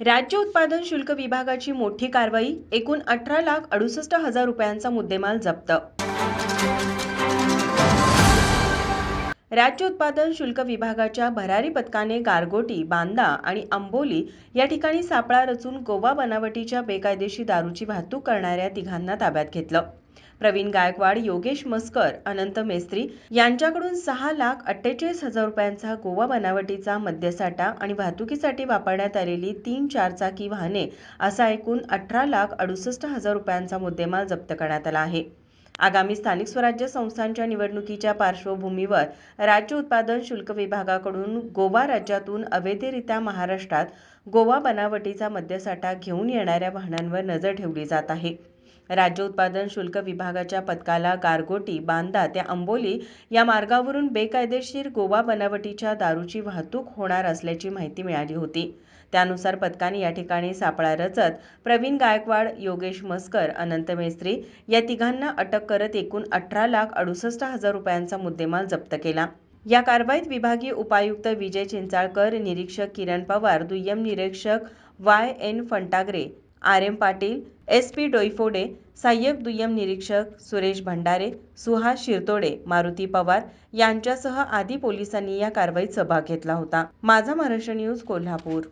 राज्य उत्पादन शुल्क विभागाची मोठी कारवाई एकूण अठरा लाख अडुसष्ट हजार रुपयांचा मुद्देमाल जप्त. राज्य उत्पादन शुल्क विभागाच्या भरारी पथकाने गारगोटी बांदा आणि आंबोली या ठिकाणी सापळा रचून गोवा बनावटीच्या बेकायदेशीर दारूची वाहतूक करणाऱ्या तिघांना ताब्यात घेतलं. प्रवीण गायकवाड योगेश मस्कर अनंत मेस्त्री यांच्याकडून सहा लाख अठ्ठेचाळीस हजार रुपयांचा गोवा बनावटीचा मद्यसाठा आणि वाहतुकीसाठी वापरण्यात आलेली तीन चारचाकी वाहने असा एकूण अठरा लाख अडुसष्ट हजार रुपयांचा मुद्देमाल जप्त करण्यात आला आहे. आगामी स्थानिक स्वराज्य संस्थांच्या निवडणुकीच्या पार्श्वभूमीवर राज्य उत्पादन शुल्क विभागाकडून गोवा राज्यातून अवैधरित्या महाराष्ट्रात गोवा बनावटीचा मद्यसाठा घेऊन येणाऱ्या वाहनांवर नजर ठेवली जात आहे. राज्य उत्पादन शुल्क विभागाच्या पथकाला गारगोटी बांदा ते अंबोली या मार्गावरून बेकायदेशीर गोवा बनावटीच्या दारूची वाहतूक होणार असल्याची माहिती मिळाली होती. त्यानुसार पथकाने या ठिकाणी सापळा रचत प्रवीण गायकवाड योगेश मस्कर अनंत मेस्त्री या तिघांना अटक करत एकूण अठरा लाख अडुसष्ट हजार रुपयांचा मुद्देमाल जप्त केला. या कारवाईत विभागीय उपायुक्त विजय चिंचाळकर निरीक्षक किरण पवार दुय्यम निरीक्षक Y N Phantagare R M Patil S P Doiphode सहाय्यक दुय्यम निरीक्षक सुरेश भंडारे सुहास शिरतोडे मारुती पवार यांच्यासह आदी पोलिसांनी या कारवाईत सहभाग घेतला होता. माझा महाराष्ट्र न्यूज कोल्हापूर.